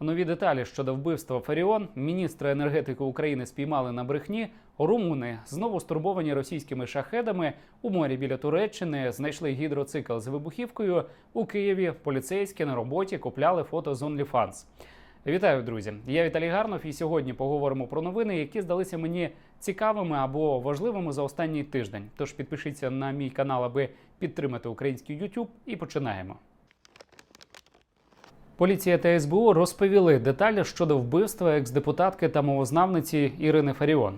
Нові деталі щодо вбивства Фаріон міністра енергетики України спіймали на брехні. Румуни знову стурбовані російськими шахедами у морі біля Туреччини знайшли гідроцикл з вибухівкою у Києві. Поліцейські на роботі купляли фото з OnlyFans. Вітаю, друзі! Я Віталій Гарнов, і сьогодні поговоримо про новини, які здалися мені цікавими або важливими за останній тиждень. Тож підпишіться на мій канал, аби підтримати український YouTube, і починаємо. Поліція та СБУ розповіли деталі щодо вбивства екс-депутатки та мовознавниці Ірини Фаріон.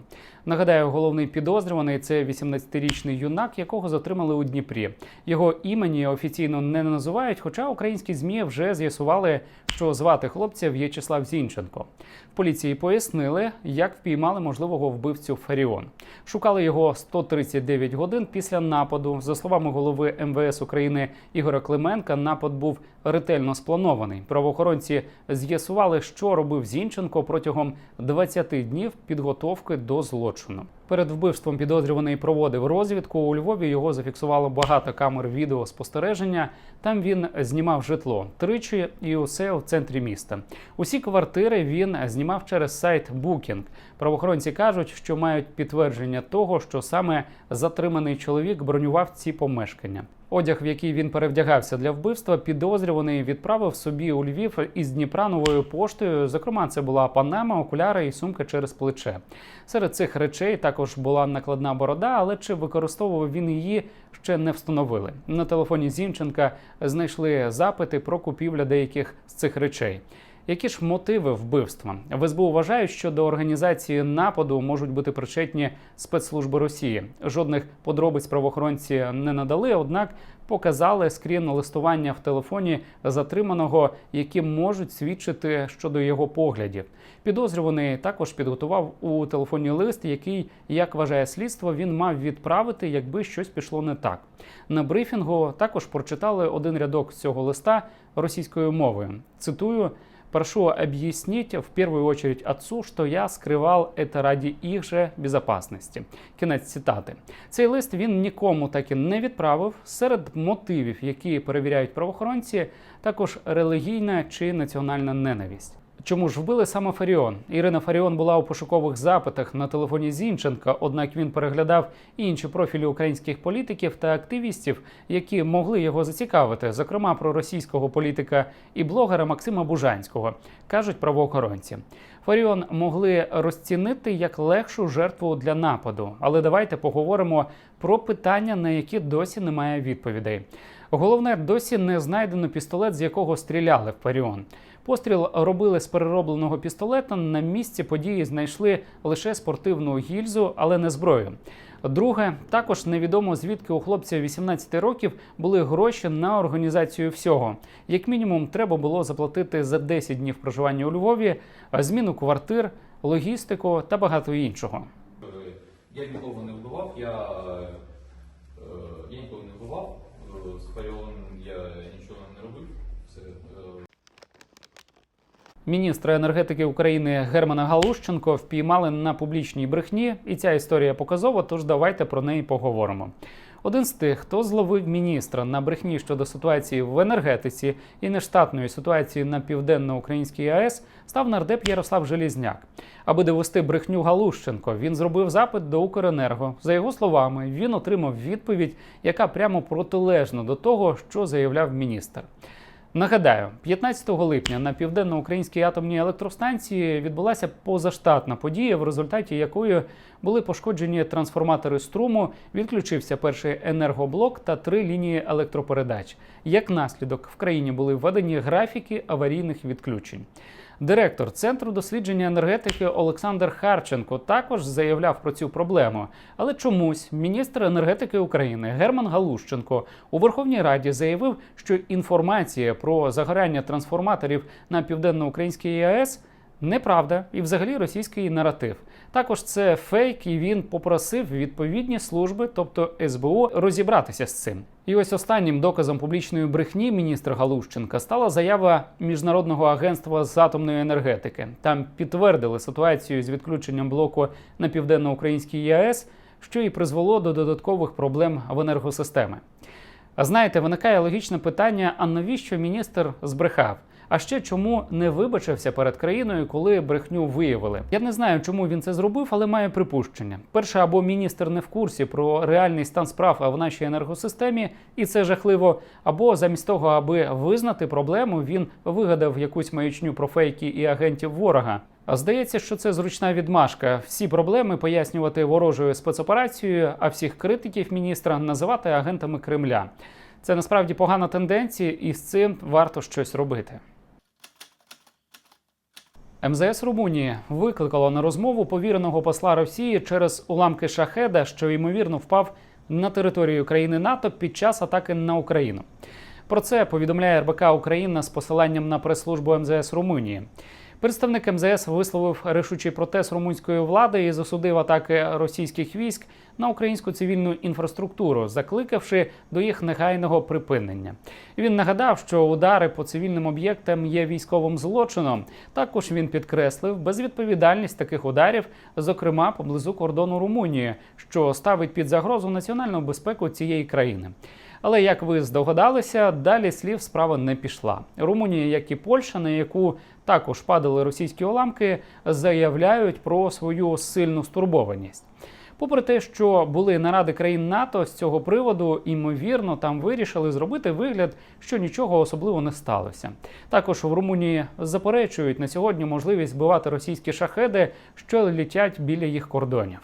Нагадаю, головний підозрюваний це 18-річний юнак, якого затримали у Дніпрі. Його імені офіційно не називають, хоча українські змі вже з'ясували, що звати хлопця В'ячеслав Зінченко. В поліції пояснили, як впіймали можливого вбивцю Фаріон. Шукали його 139 годин після нападу. За словами голови МВС України Ігоря Клименка, напад був ретельно спланований. Правоохоронці з'ясували, що робив Зінченко протягом 20 днів підготовки до злочину. Перед вбивством підозрюваний проводив розвідку. У Львові його зафіксувало багато камер відеоспостереження. Там він знімав житло тричі і усе в центрі міста. Усі квартири він знімав через сайт Booking. Правоохоронці кажуть, що мають підтвердження того, що саме затриманий чоловік бронював ці помешкання. Одяг, в який він перевдягався для вбивства, підозрюваний відправив собі у Львів із Дніпра новою поштою. Зокрема, це була панама, окуляри і сумка через плече. Серед цих речей також була накладна борода, але чи використовував він її, ще не встановили. На телефоні Зінченка знайшли запити про купівлю деяких з цих речей. Які ж мотиви вбивства? В СБУ вважають, що до організації нападу можуть бути причетні спецслужби Росії. Жодних подробиць правоохоронці не надали, однак показали скрін листування в телефоні затриманого, які можуть свідчити щодо його поглядів. Підозрюваний також підготував у телефонні лист, який, як вважає слідство, він мав відправити, якби щось пішло не так. На брифінгу також прочитали один рядок цього листа російською мовою. Цитую. Прошу объяснить в первую очередь отцу, что я скривав это ради их же безопасности. Кінець цитати. Цей лист він нікому так і не відправив. Серед мотивів, які перевіряють правоохоронці, також релігійна чи національна ненависть. Чому ж вбили саме Фаріон? Ірина Фаріон була у пошукових запитах на телефоні Зінченка, однак він переглядав інші профілі українських політиків та активістів, які могли його зацікавити, зокрема про російського політика і блогера Максима Бужанського, кажуть правоохоронці. Фаріон могли розцінити як легшу жертву для нападу, але давайте поговоримо про питання, на які досі немає відповідей. Головне, досі не знайдено пістолет, з якого стріляли в Фаріон. Постріл робили з переробленого пістолета. На місці події знайшли лише спортивну гільзу, але не зброю. Друге, також невідомо звідки у хлопця 18 років були гроші на організацію всього. Як мінімум, треба було заплатити за 10 днів проживання у Львові, зміну квартир, логістику та багато іншого. Я нікого не вбивав, я, е, я нікого не вбивав, е, я нічого не робив. Це, е, Міністра енергетики України Германа Галущенко впіймали на публічній брехні, і ця історія показова. Тож давайте про неї поговоримо. Один з тих, хто зловив міністра на брехні щодо ситуації в енергетиці і нештатної ситуації на південно-українській АЕС, став нардеп Ярослав Желізняк. Аби довести брехню Галущенко, він зробив запит до Укренерго. За його словами, він отримав відповідь, яка прямо протилежна до того, що заявляв міністр. Нагадаю, 15 липня на південно-українській атомній електростанції відбулася позаштатна подія, в результаті якої були пошкоджені трансформатори струму, відключився перший енергоблок та три лінії електропередач. Як наслідок в країні були введені графіки аварійних відключень. Директор центру дослідження енергетики Олександр Харченко також заявляв про цю проблему. Але чомусь міністр енергетики України Герман Галущенко у Верховній Раді заявив, що інформація про загоряння трансформаторів на південно-українській АЕС неправда і взагалі російський наратив. Також це фейк, і він попросив відповідні служби, тобто СБУ, розібратися з цим. І ось останнім доказом публічної брехні міністра Галущенка стала заява міжнародного агентства з атомної енергетики. Там підтвердили ситуацію з відключенням блоку на південно-українській АЕС, що і призвело до додаткових проблем в енергосистемі. А знаєте, виникає логічне питання: а навіщо міністр збрехав? А ще чому не вибачився перед країною, коли брехню виявили? Я не знаю, чому він це зробив, але маю припущення. Перше, або міністр не в курсі про реальний стан справ в нашій енергосистемі, і це жахливо. Або замість того, аби визнати проблему, він вигадав якусь маячню про фейки і агентів ворога. А здається, що це зручна відмашка. Всі проблеми пояснювати ворожою спецоперацією, а всіх критиків міністра називати агентами Кремля. Це насправді погана тенденція, і з цим варто щось робити. МЗС Румунії викликало на розмову повіреного посла Росії через уламки шахеда, що ймовірно впав на територію країни НАТО під час атаки на Україну. Про це повідомляє РБК Україна з посиланням на прес-службу МЗС Румунії. Представник МЗС висловив рішучий протест румунської влади і засудив атаки російських військ на українську цивільну інфраструктуру, закликавши до їх негайного припинення. Він нагадав, що удари по цивільним об'єктам є військовим злочином. Також він підкреслив безвідповідальність таких ударів, зокрема поблизу кордону Румунії, що ставить під загрозу національну безпеку цієї країни. Але як ви здогадалися, далі слів справа не пішла. Румунія, як і Польща, на яку також падали російські уламки, заявляють про свою сильну стурбованість. Попри те, що були наради країн НАТО з цього приводу, ймовірно, там вирішили зробити вигляд, що нічого особливо не сталося. Також в Румунії заперечують на сьогодні можливість збивати російські шахеди, що літять біля їх кордонів.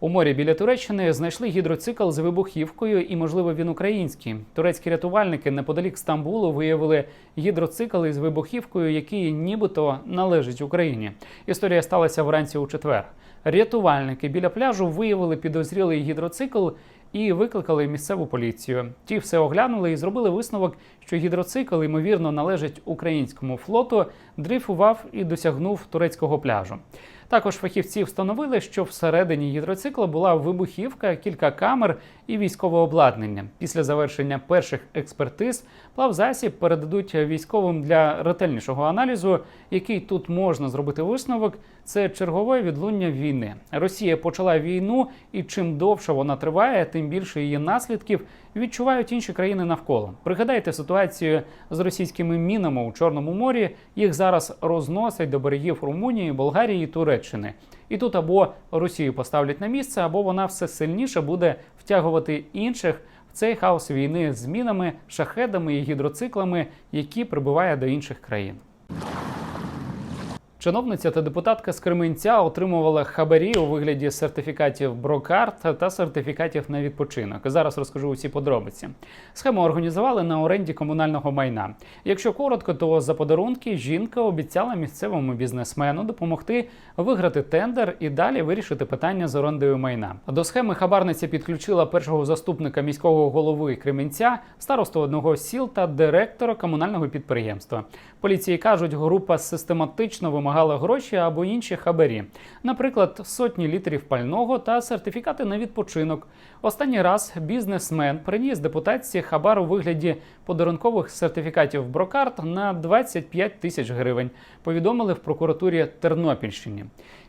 У морі біля Туреччини знайшли гідроцикл з вибухівкою, і, можливо, він український. Турецькі рятувальники неподалік Стамбулу виявили гідроцикл із вибухівкою, який нібито належить Україні. Історія сталася вранці у четвер. Рятувальники біля пляжу виявили підозрілий гідроцикл і викликали місцеву поліцію. Ті все оглянули і зробили висновок, що гідроцикл, ймовірно, належить українському флоту, дрейфував і досягнув турецького пляжу. Також фахівці встановили, що всередині гідроцикла була вибухівка, кілька камер і військове обладнання. Після завершення перших експертиз плавзасіб передадуть військовим для ретельнішого аналізу, який тут можна зробити висновок. Це чергове відлуння війни. Росія почала війну, і чим довше вона триває, тим більше її наслідків відчувають інші країни навколо. Пригадайте ситуацію з російськими мінами у Чорному морі. Їх зараз розносять до берегів Румунії, Болгарії і Туреччини. І тут або Росію поставлять на місце, або вона все сильніше буде втягувати інших в цей хаос війни з мінами, шахедами і гідроциклами, які прибуває до інших країн. Чиновниця та депутатка з Кременця отримувала хабарі у вигляді сертифікатів брокарт та сертифікатів на відпочинок. Зараз розкажу усі подробиці. Схему організували на оренді комунального майна. Якщо коротко, то за подарунки жінка обіцяла місцевому бізнесмену допомогти виграти тендер і далі вирішити питання з орендою майна. До схеми хабарниця підключила першого заступника міського голови Кременця, старосту одного сіл та директора комунального підприємства. Поліції кажуть, група систематично вимагала гроші або інші хабарі, наприклад, сотні літрів пального та сертифікати на відпочинок. Останній раз бізнесмен приніс депутатці хабар у вигляді подарункових сертифікатів брокарт на 25 тисяч гривень. Повідомили в прокуратурі Тернопільщині.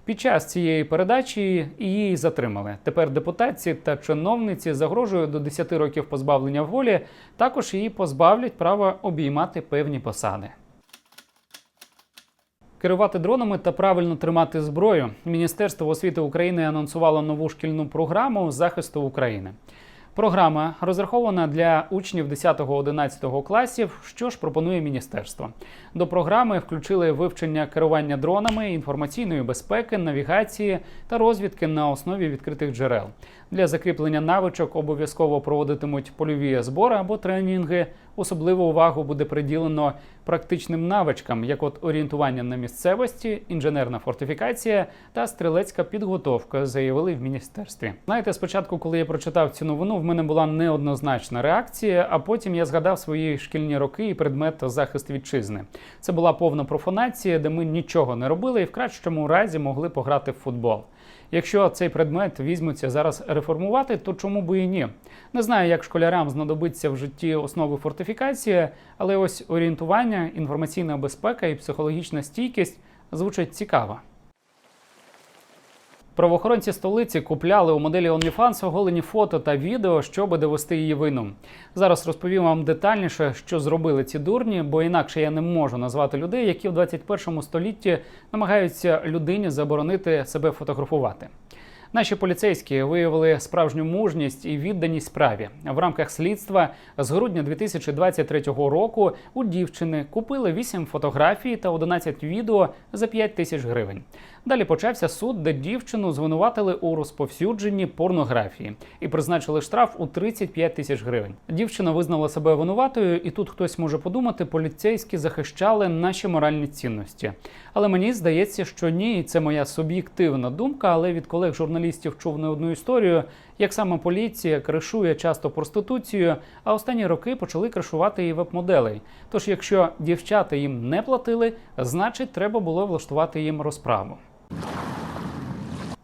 Під час цієї передачі її затримали. Тепер депутатці та чиновниці загрожує до 10 років позбавлення волі. Також її позбавлять права обіймати певні посади. Керувати дронами та правильно тримати зброю. Міністерство освіти України анонсувало нову шкільну програму захисту України. Програма розрахована для учнів 10-11 класів. Що ж пропонує міністерство? До програми включили вивчення керування дронами, інформаційної безпеки, навігації та розвідки на основі відкритих джерел. Для закріплення навичок обов'язково проводитимуть польові збори або тренінги. Особливу увагу буде приділено практичним навичкам, як от орієнтування на місцевості, інженерна фортифікація та стрілецька підготовка, заявили в міністерстві. Знаєте, спочатку, коли я прочитав цю новину, в мене була неоднозначна реакція, а потім я згадав свої шкільні роки і предмет захист вітчизни. Це була повна профанація, де ми нічого не робили і в кращому разі могли пограти в футбол. Якщо цей предмет візьмуться зараз реформувати, то чому би і ні? Не знаю, як школярам знадобиться в житті основи фортифікації, але ось орієнтування, інформаційна безпека і психологічна стійкість звучать цікаво. Правоохоронці столиці купляли у моделі OnlyFans оголені фото та відео, щоб довести її вину. Зараз розповім вам детальніше, що зробили ці дурні, бо інакше я не можу назвати людей, які в 21 столітті намагаються людині заборонити себе фотографувати. Наші поліцейські виявили справжню мужність і відданість справі. В рамках слідства з грудня 2023 року у дівчини купили 8 фотографій та 11 відео за 5 тисяч гривень. Далі почався суд, де дівчину звинуватили у розповсюдженні порнографії і призначили штраф у 35 тисяч гривень. Дівчина визнала себе винуватою, і тут хтось може подумати, поліцейські захищали наші моральні цінності. Але мені здається, що ні, і це моя суб'єктивна думка. Але від колег журналістів чув не одну історію, як саме поліція кришує часто проституцію, а останні роки почали кришувати і веб-моделей. Тож, якщо дівчата їм не платили, значить треба було влаштувати їм розправу.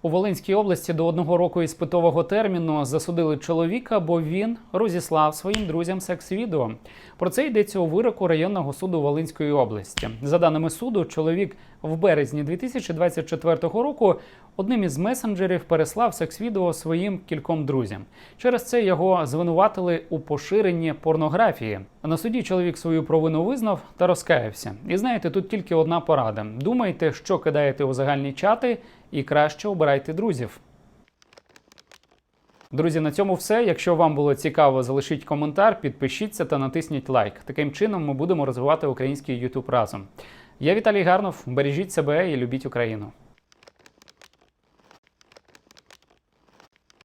У Волинській області до одного року іспитового терміну засудили чоловіка, бо він розіслав своїм друзям секс-відео. Про це йдеться у вироку районного суду Волинської області. За даними суду, чоловік в березні 2024 року одним із месенджерів переслав секс-відео своїм кільком друзям. Через це його звинуватили у поширенні порнографії. На суді чоловік свою провину визнав та розкаявся. І знаєте, тут тільки одна порада: думайте, що кидаєте у загальні чати, і краще обирайте друзів. Друзі, на цьому все. Якщо вам було цікаво, залишіть коментар, підпишіться та натисніть лайк. Таким чином ми будемо розвивати український YouTube разом. Я Віталій Гарнов. Бережіть себе і любіть Україну.